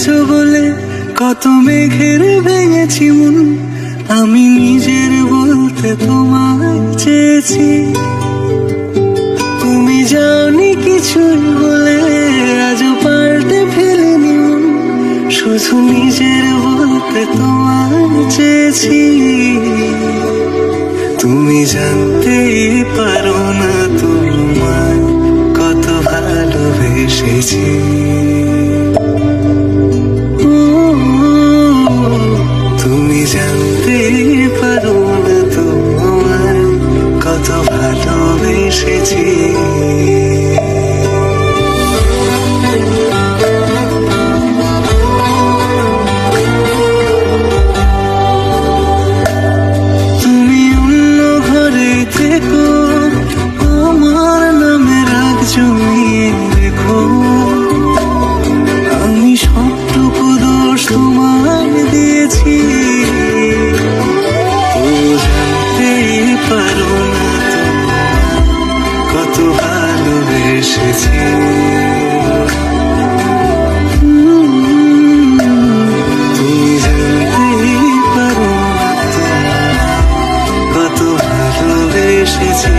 এসেছ বলে কত মেঘের ভেঙেছি মন। আমি নিজের বলতে তোমায় চেয়েছি। তুমি জানি কিছুই বলে আজ পাল্টে ফেলিনি মন। শুধু নিজের বলতে তোমায় চেয়েছি। তুমি জানতেই পারো না তোমায় কত ভালোবেসেছি। ভালোবেসেছি এসেছি। তুমি জানতেই পারো কত ভালোবেসেছি।